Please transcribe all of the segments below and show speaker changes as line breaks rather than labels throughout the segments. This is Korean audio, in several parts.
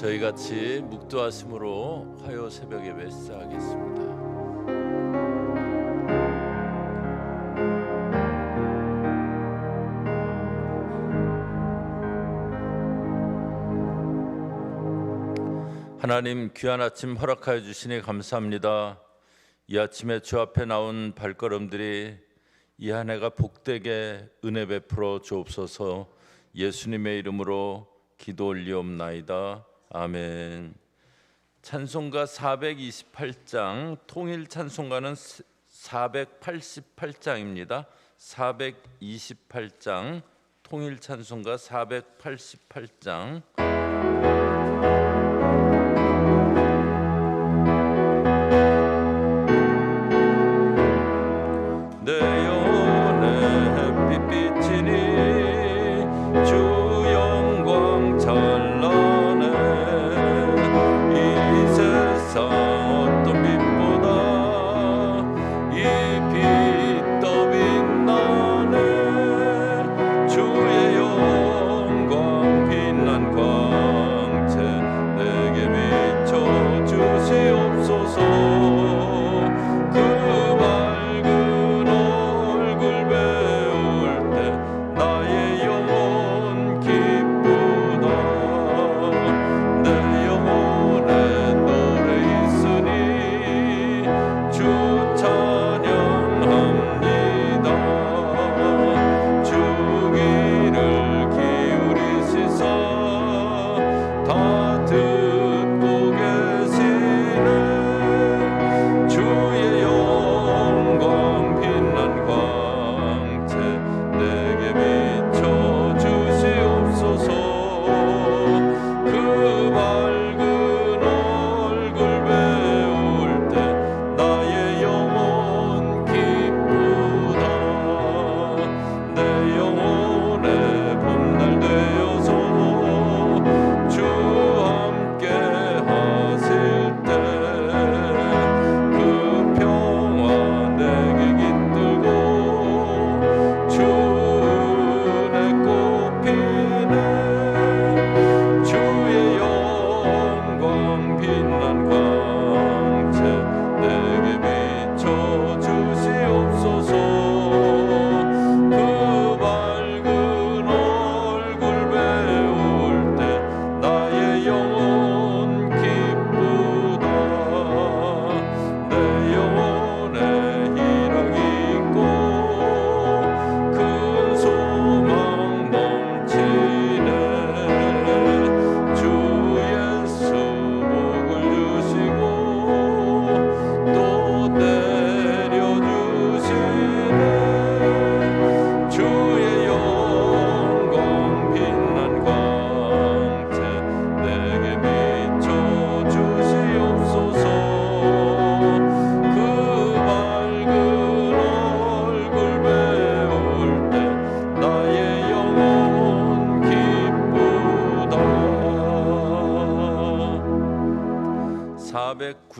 저희 같이 묵도하심으로 화요 새벽 예배 시작하겠습니다. 하나님 귀한 아침 허락하여 주시니 감사합니다. 이 아침에 주 앞에 나온 발걸음들이 이 한 해가 복되게 은혜 베풀어 주옵소서 예수님의 이름으로 기도 올리옵나이다. 아멘. 찬송가 428장 통일 찬송가는 488장입니다. 428장 통일 찬송가 488장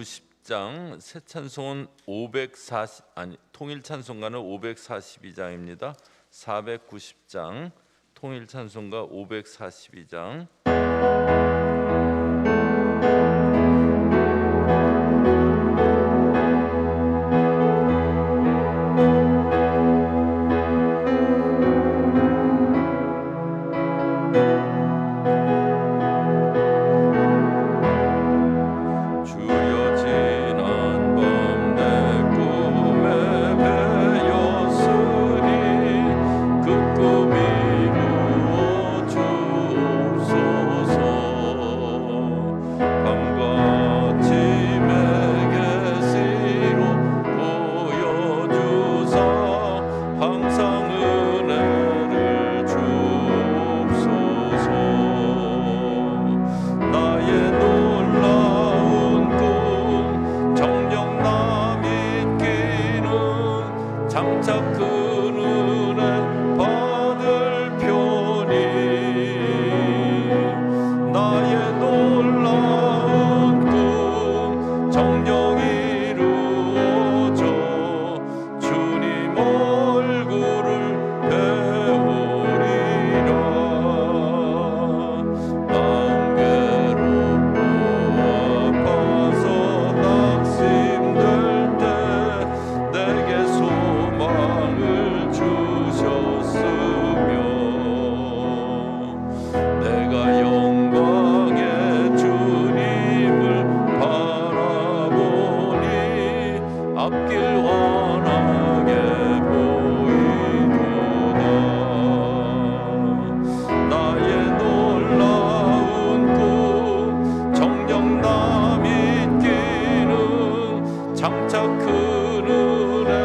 490장 새 찬송은 540 아니 통일 찬송가는 542장입니다. 490장 통일 찬송가 542장 kunura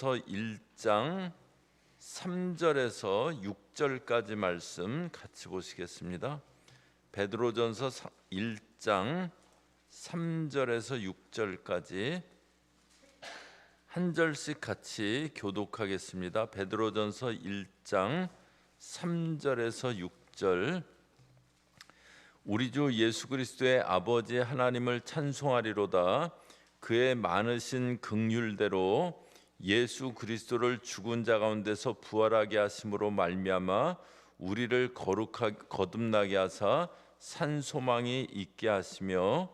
베드로전서 1장 3절에서 6절까지 말씀 같이 보시겠습니다. 베드로전서 1장 3절에서 6절까지 한 절씩 같이 교독하겠습니다. 베드로전서 1장 3절에서 6절 우리 주 예수 그리스도의 아버지 하나님을 찬송하리로다 그의 많으신 긍휼대로 예수 그리스도를 죽은 자 가운데서 부활하게 하심으로 말미암아 우리를 거룩하 거듭나게 하사 산 소망이 있게 하시며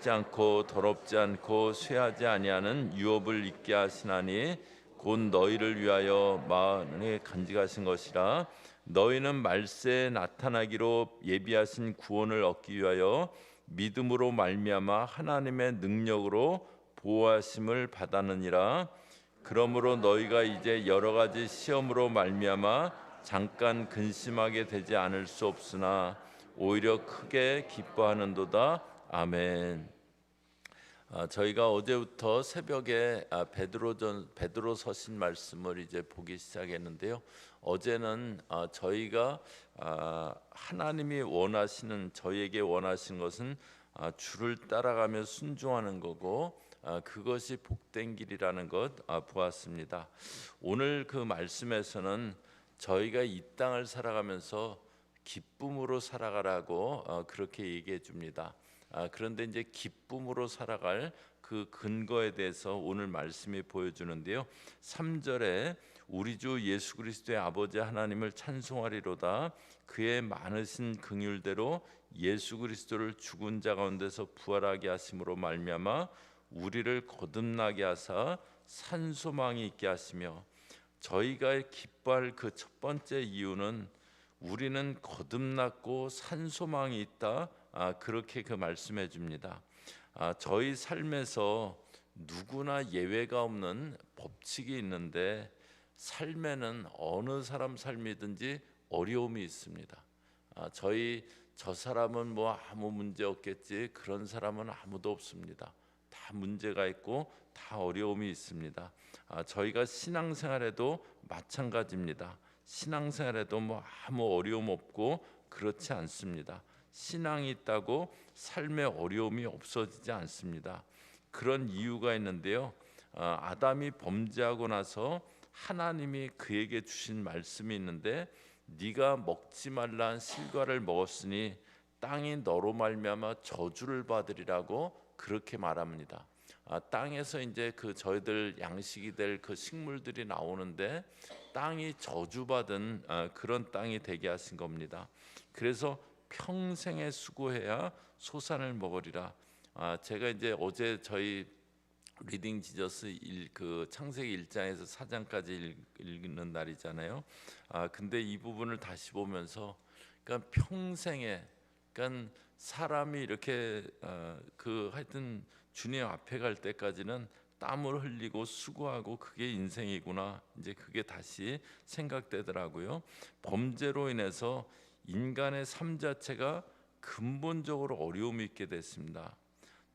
지 않고 더럽지 않고 쇠하지 아니하는 유업을 있게 하시나니 곧 너희를 위하여 마음에 간직하신 것이라 너희는 말세에 나타나기로 예비하신 구원을 얻기 위하여 믿음으로 말미암아 하나님의 능력으로 보호하심을 받았느니라 그러므로 너희가 이제 여러 가지 시험으로 말미암아 잠깐 근심하게 되지 않을 수 없으나 오히려 크게 기뻐하는도다 아멘. 아, 저희가 어제부터 새벽에 아, 베드로전 베드로 서신 말씀을 이제 보기 시작했는데요. 어제는 아, 저희가 아, 하나님이 원하시는 저희에게 원하시는 것은 아, 주를 따라가며 순종하는 거고 아, 그것이 복된 길이라는 것 아, 보았습니다. 오늘 그 말씀에서는 저희가 이 땅을 살아가면서 기쁨으로 살아가라고 어, 그렇게 얘기해 줍니다. 아, 그런데 이제 기쁨으로 살아갈 그 근거에 대해서 오늘 말씀이 보여주는데요. 3절에 우리 주 예수 그리스도의 아버지 하나님을 찬송하리로다 그의 많으신 긍휼대로 예수 그리스도를 죽은 자 가운데서 부활하게 하심으로 말미암아 우리를 거듭나게 하사 산 소망이 있게 하시며 저희가 기뻐할 그 첫 번째 이유는 우리는 거듭났고 산 소망이 있다. 아, 그렇게 그 말씀해 줍니다. 아, 저희 삶에서 누구나 예외가 없는 법칙이 있는데 삶에는 어느 사람 삶이든지 어려움이 있습니다. 아, 저희 저 사람은 뭐 아무 문제 없겠지 그런 사람은 아무도 없습니다. 다 문제가 있고 다 어려움이 있습니다. 아, 저희가 신앙생활에도 마찬가지입니다. 신앙생활에도 뭐 아무 어려움 없고 그렇지 않습니다. 신앙이 있다고 삶의 어려움이 없어지지 않습니다. 그런 이유가 있는데요. 어, 아담이 범죄하고 나서 하나님이 그에게 주신 말씀이 있는데 네가 먹지 말란 실과를 먹었으니 땅이 너로 말미암아 저주를 받으리라고 그렇게 말합니다. 아, 땅에서 이제 그 저희들 양식이 될 그 식물들이 나오는데 땅이 저주받은 아, 그런 땅이 되게 하신 겁니다. 그래서 평생에 수고해야 소산을 먹으리라. 아, 제가 이제 어제 저희 리딩 지저스 일, 그 창세기 1장에서 4장까지 읽는 날이잖아요. 아 근데 이 부분을 다시 보면서 그러니까 평생에 그러니까 사람이 이렇게 어, 그 하여튼 주님 앞에 갈 때까지는 땀을 흘리고 수고하고 그게 인생이구나 이제 그게 다시 생각되더라고요. 범죄로 인해서 인간의 삶 자체가 근본적으로 어려움이 있게 됐습니다.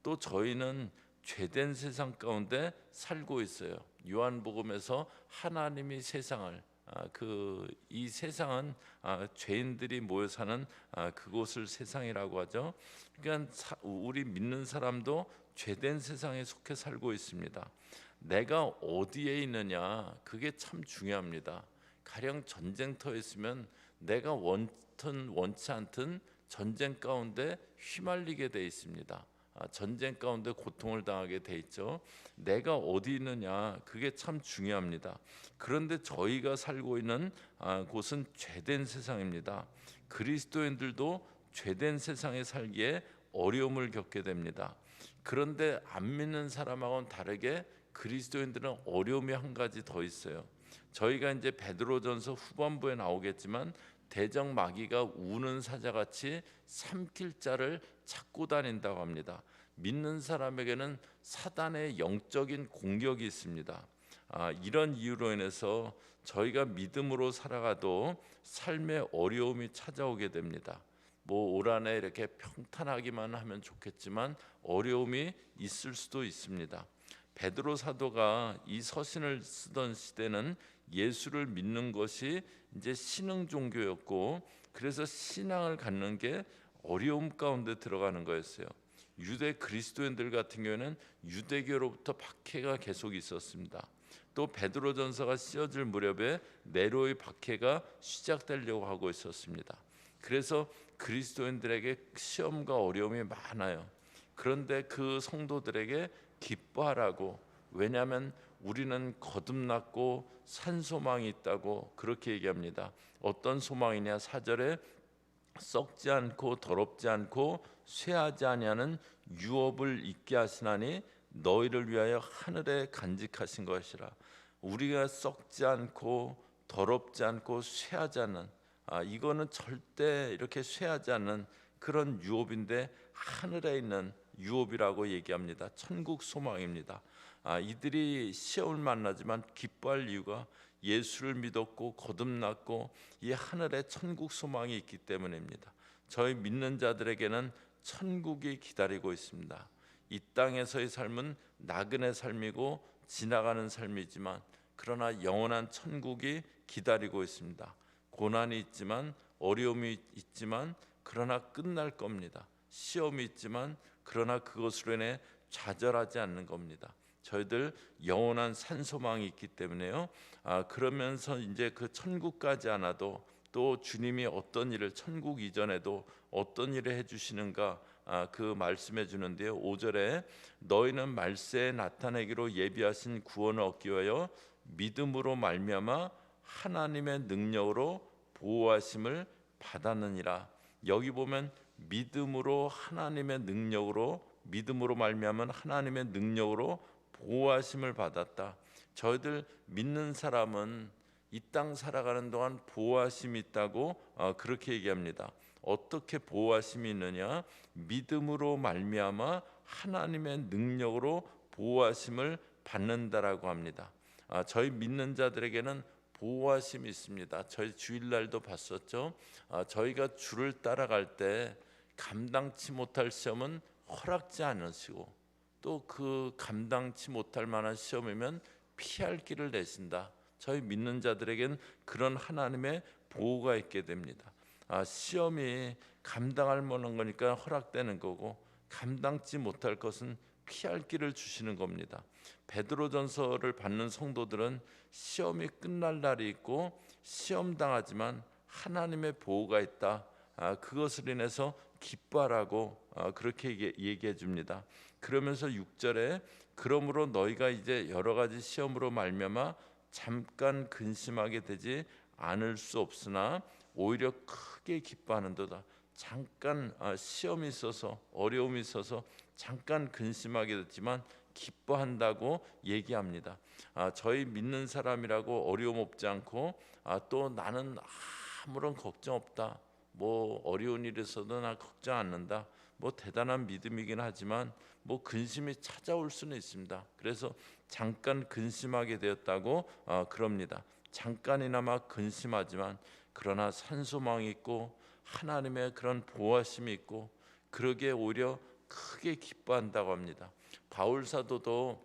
또 저희는 죄된 세상 가운데 살고 있어요. 요한복음에서 하나님이 세상을 아, 그 이 세상은 아, 죄인들이 모여 사는 아, 그곳을 세상이라고 하죠. 그러니까 사, 우리 믿는 사람도 죄된 세상에 속해 살고 있습니다. 내가 어디에 있느냐 그게 참 중요합니다. 가령 전쟁터에 있으면 내가 원튼 원치 않든 전쟁 가운데 휘말리게 돼 있습니다. 아, 전쟁 가운데 고통을 당하게 돼 있죠. 내가 어디 있느냐 그게 참 중요합니다. 그런데 저희가 살고 있는 아, 곳은 죄된 세상입니다. 그리스도인들도 죄된 세상에 살기에 어려움을 겪게 됩니다. 그런데 안 믿는 사람하고는 다르게 그리스도인들은 어려움이 한 가지 더 있어요. 저희가 이제 베드로전서 후반부에 나오겠지만 대적 마귀가 우는 사자같이 삼킬 자를 찾고 다닌다고 합니다. 믿는 사람에게는 사단의 영적인 공격이 있습니다. 아, 이런 이유로 인해서 저희가 믿음으로 살아가도 삶의 어려움이 찾아오게 됩니다. 뭐올 한해 이렇게 평탄하기만 하면 좋겠지만 어려움이 있을 수도 있습니다. 베드로 사도가 이 서신을 쓰던 시대는 예수를 믿는 것이 이제 신흥 종교였고 그래서 신앙을 갖는 게 어려움 가운데 들어가는 거였어요. 유대 그리스도인들 같은 경우에는 유대교로부터 박해가 계속 있었습니다. 또 베드로전서가 쓰여질 무렵에 네로의 박해가 시작되려고 하고 있었습니다. 그래서 그리스도인들에게 시험과 어려움이 많아요. 그런데 그 성도들에게 기뻐하라고 왜냐하면 우리는 거듭났고 산 소망이 있다고 그렇게 얘기합니다. 어떤 소망이냐 사절에 썩지 않고 더럽지 않고 쇠하지 아니하는 유업을 있게 하시나니 너희를 위하여 하늘에 간직하신 것이라 우리가 썩지 않고 더럽지 않고 쇠하지 않는 아 이거는 절대 이렇게 쇠하지 않는 그런 유업인데 하늘에 있는 유업이라고 얘기합니다. 천국 소망입니다. 아 이들이 시험을 만나지만 기뻐할 이유가 예수를 믿었고 거듭났고 이 하늘에 천국 소망이 있기 때문입니다. 저희 믿는 자들에게는 천국이 기다리고 있습니다. 이 땅에서의 삶은 나그네 삶이고 지나가는 삶이지만 그러나 영원한 천국이 기다리고 있습니다. 고난이 있지만 어려움이 있지만 그러나 끝날 겁니다. 시험이 있지만 그러나 그것으로 인해 좌절하지 않는 겁니다. 저희들 영원한 산소망이 있기 때문에요. 아, 그러면서 이제 그 천국까지 않아도 또 주님이 어떤 일을 천국 이전에도 어떤 일을 해주시는가 아, 그 말씀해 주는데요. 5절에 너희는 말세에 나타내기로 예비하신 구원을 얻기 위하여 믿음으로 말미암아 하나님의 능력으로 보호하심을 받았느니라. 여기 보면 믿음으로 하나님의 능력으로 믿음으로 말미암은 하나님의 능력으로 보호하심을 받았다. 저희들 믿는 사람은 이 땅 살아가는 동안 보호하심이 있다고 어, 그렇게 얘기합니다. 어떻게 보호하심이 있느냐? 믿음으로 말미암아 하나님의 능력으로 보호하심을 받는다라고 합니다. 아, 저희 믿는 자들에게는 보호하심이 있습니다. 저희 주일날도 봤었죠. 아, 저희가 주를 따라갈 때 감당치 못할 시험은 허락지 않으시고 또 그 감당치 못할 만한 시험이면 피할 길을 내신다. 저희 믿는 자들에겐 그런 하나님의 보호가 있게 됩니다. 아, 시험이 감당할 만한 거니까 허락되는 거고 감당치 못할 것은 피할 길을 주시는 겁니다. 베드로전서를 받는 성도들은 시험이 끝날 날이 있고 시험 당하지만 하나님의 보호가 있다. 아, 그것을 인해서 기뻐하라고 아, 그렇게 얘기해 줍니다. 그러면서 6절에 그러므로 너희가 이제 여러 가지 시험으로 말미암아 잠깐 근심하게 되지 않을 수 없으나 오히려 크게 기뻐하는 도다. 잠깐 아, 시험이 있어서 어려움이 있어서 잠깐 근심하게 됐지만 기뻐한다고 얘기합니다. 아, 저희 믿는 사람이라고 어려움 없지 않고 아, 또 나는 아무런 걱정 없다. 뭐 어려운 있어도 나 걱정 않는다. 뭐 대단한 믿음이긴 하지만 뭐 근심이 찾아올 수는 있습니다. 그래서 잠깐 근심하게 되었다고 어, 그럽니다. 잠깐이나마 근심하지만 그러나 산소망이 있고 하나님의 그런 보호하심이 있고 그러기에 오히려 크게 기뻐한다고 합니다. 바울 사도도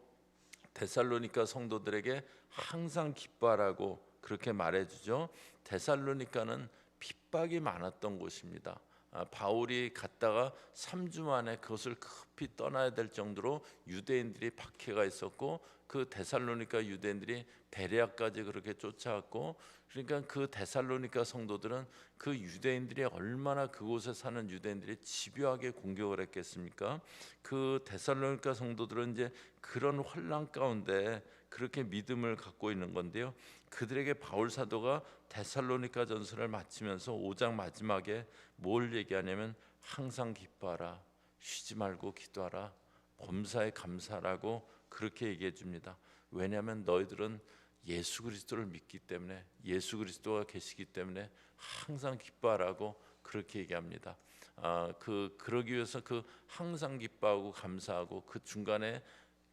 데살로니가 성도들에게 항상 기뻐하라고 그렇게 말해 주죠. 데살로니가는 핍박이 많았던 곳입니다. 아, 바울이 갔다가 3주 만에 그것을 급히 떠나야 될 정도로 유대인들이 박해가 있었고 그 데살로니가 유대인들이 베레아까지 그렇게 쫓아왔고 그러니까 그 데살로니가 성도들은 그 유대인들이 얼마나 그곳에 사는 유대인들이 집요하게 공격을 했겠습니까? 그 데살로니가 성도들은 이제 그런 혼란 가운데 그렇게 믿음을 갖고 있는 건데요. 그들에게 바울 사도가 데살로니가 전서를 마치면서 5장 마지막에 뭘 얘기하냐면 항상 기뻐하라. 쉬지 말고 기도하라. 범사에 감사라고 그렇게 얘기해 줍니다. 왜냐하면 너희들은 예수 그리스도를 믿기 때문에 예수 그리스도가 계시기 때문에 항상 기뻐하라고 그렇게 얘기합니다. 아, 그 그러기 위해서 그 항상 기뻐하고 감사하고 그 중간에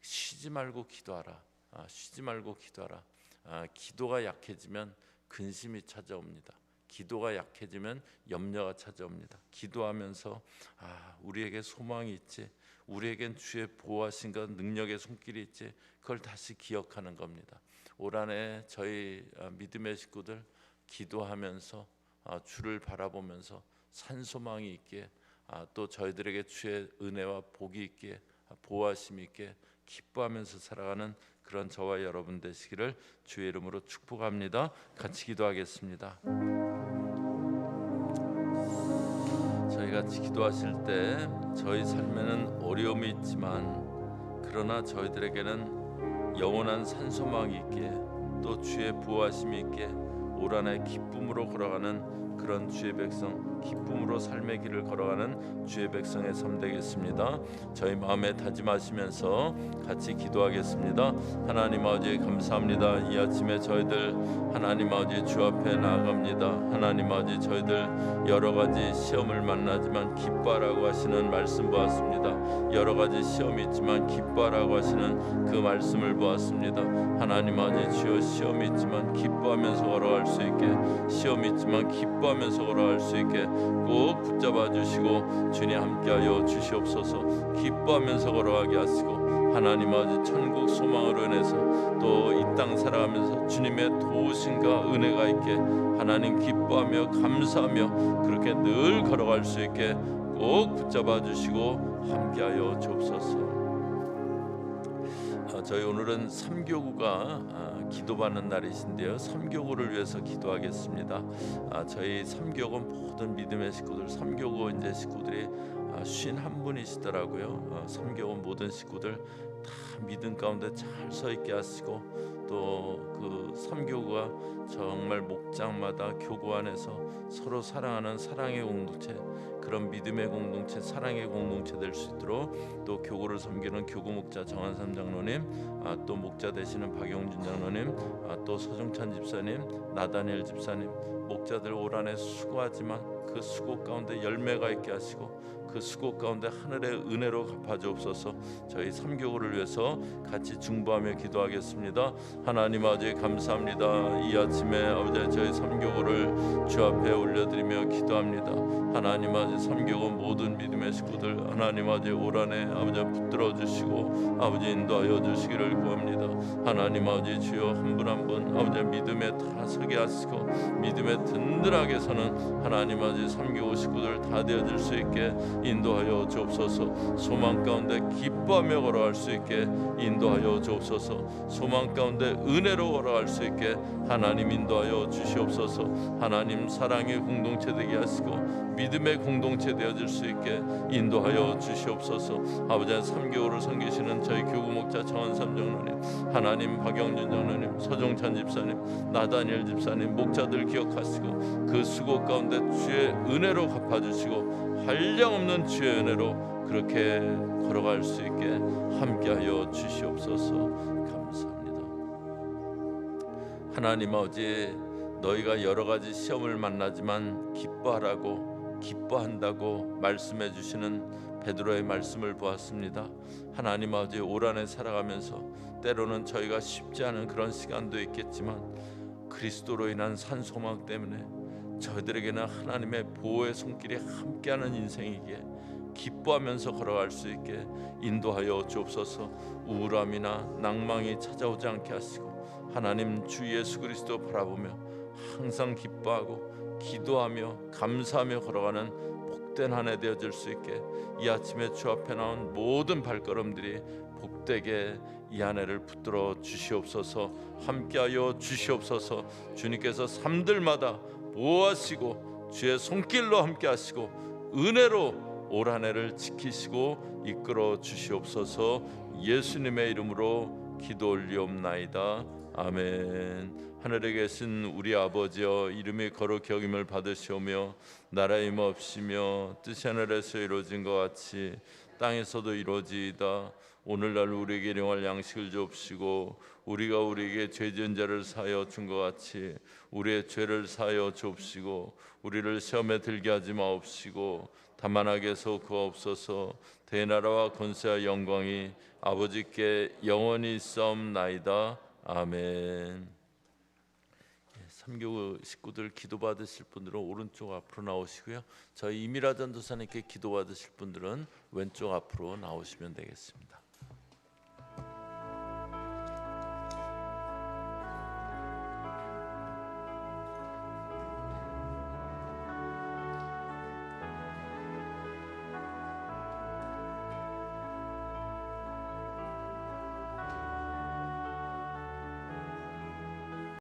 쉬지 말고 기도하라. 아, 쉬지 말고 기도하라. 아, 기도가 약해지면 근심이 찾아옵니다. 기도가 약해지면 염려가 찾아옵니다. 기도하면서 아, 우리에게 소망이 있지. 우리에겐 주의 보호하신가 능력의 손길이 있지. 그걸 다시 기억하는 겁니다. 올 한해 저희 아, 믿음의 식구들 기도하면서 아, 주를 바라보면서 산소망이 있게 아, 또 저희들에게 주의 은혜와 복이 있게 아, 보호하심이 있게 기뻐하면서 살아가는 그런 저와 여러분 되시기를 주의 이름으로 축복합니다. 같이 기도하겠습니다. 저희 같이 기도하실 때 저희 삶에는 어려움이 있지만 그러나 저희들에게는 영원한 산소망이 있게 또 주의 보호하심이 있게 올 한해 기쁨으로 걸어가는 그런 주의 백성 기쁨으로 삶의 길을 걸어가는 주의 백성의 삶 되겠습니다. 저희 마음에 다짐하시면서 같이 기도하겠습니다. 하나님 아버지 감사합니다. 이 아침에 저희들 하나님 아버지 주 앞에 나아갑니다. 하나님 아버지 저희들 여러 가지 시험을 만나지만 기뻐하라고 하시는 말씀 보았습니다. 여러 가지 시험이 있지만 기뻐하라고 하시는 그 말씀을 보았습니다. 하나님 아버지 주여 시험이 있지만 기뻐하면서 걸어갈 수 있게 시험이 있지만 기뻐하면서 걸어갈 수 있게 꼭 붙잡아 주시고 주님 함께하여 주시옵소서 기뻐하면서 걸어가게 하시고 하나님 아버지 천국 소망으로 인해서 또 이 땅 살아가면서 주님의 도우심과 은혜가 있게 하나님 기뻐하며 감사하며 그렇게 늘 걸어갈 수 있게 꼭 붙잡아 주시고 함께하여 주옵소서. 아, 저희 오늘은 삼교구가 아, 기도받는 날이신데요. 삼교구를 위해서 기도하겠습니다. 아, 저희 삼교구 모든 믿음의 식구들, 삼교구 이제 식구들이 쉰한 분이시더라고요. 어, 삼교구 모든 식구들 다 믿음 가운데 잘 서 있게 하시고 또 그 삼교구가 정말 목장마다 교구 안에서 서로 사랑하는 사랑의 공동체 그런 믿음의 공동체 사랑의 공동체 될 수 있도록 또 교구를 섬기는 교구 목자 정한삼 장로님 아, 또 목자 되시는 박용준 장로님 아, 또 서정찬 집사님 나다니엘 집사님 목자들 올 한해 수고하지만 그 수고 가운데 열매가 있게 하시고 그 수고 가운데 하늘의 은혜로 갚아주옵소서. 저희 삼교구를 위해서 같이 중보하며 기도하겠습니다. 하나님 아버지 감사합니다. 이 아침에 아버지 저희 삼교구를 주 앞에 올려드리며 기도합니다. 하나님 아버지 삼교구 모든 믿음의 식구들 하나님 아버지 올 한해 아버지 붙들어 주시고 아버지 인도하여 주시기를 구합니다. 하나님 아버지 주여 한 분 한 분 아버지 믿음에 다 서게 하시고 믿음에 든든하게 서는 하나님 아버지 삼교구 식구들 다 되어질 수 있게 인도하여 주옵소서. 소망 가운데 기뻐하며 걸어갈 수 있게 인도하여 주옵소서. 소망 가운데 은혜로 걸어갈 수 있게 하나님 인도하여 주시옵소서. 하나님 사랑의 공동체 되게 하시고 믿음의 공동체 되어질 수 있게 인도하여 주시옵소서. 아버지 삼교를 섬기시는 저희 교구 목자 정한삼 장로님 하나님 박영준 장로님 서종찬 집사님 나다니엘 집사님 목자들 기억하시고 그 수고 가운데 주의 은혜로 갚아주시고 한량없는 주의 은혜로 그렇게 걸어갈 수 있게 함께하여 주시옵소서 감사합니다. 하나님 아버지 너희가 여러 가지 시험을 만나지만 기뻐하라고 기뻐한다고 말씀해 주시는 베드로의 말씀을 보았습니다. 하나님 아버지 올 한해 살아가면서 때로는 저희가 쉽지 않은 그런 시간도 있겠지만 그리스도로 인한 산소망 때문에 저희들에게는 하나님의 보호의 손길이 함께하는 인생이기에 기뻐하면서 걸어갈 수 있게 인도하여 주옵소서. 우울함이나 낭망이 찾아오지 않게 하시고 하나님 주 예수 그리스도 바라보며 항상 기뻐하고 기도하며 감사하며 걸어가는 복된 한 해 되어질 수 있게 이 아침에 주 앞에 나온 모든 발걸음들이 복되게 이한 해를 붙들어 주시옵소서. 함께하여 주시옵소서. 주님께서 삶들마다 보호하시고 주의 손길로 함께 하시고 은혜로 올 한 해를 지키시고 이끌어 주시옵소서. 예수님의 이름으로 기도 올리옵나이다. 아멘. 하늘에 계신 우리 아버지여 이름이 거룩히 여김을 받으시오며 나라임 없이며 뜻이 하늘에서 이루어진 것 같이 땅에서도 이루어지이다 오늘날 우리에게 일용할 양식을 주옵시고 우리가 우리에게 죄지은 자를 사하여 준 것 같이 우리의 죄를 사하여 주옵시고 우리를 시험에 들게 하지 마옵시고 다만 악에서 구하옵소서 대나라와 권세와 영광이 아버지께 영원히 있사옵나이다 아멘. 삼교 식구들 기도 받으실 분들은 오른쪽 앞으로 나오시고요. 저희 이미라 전도사님께 기도 받으실 분들은 왼쪽 앞으로 나오시면 되겠습니다.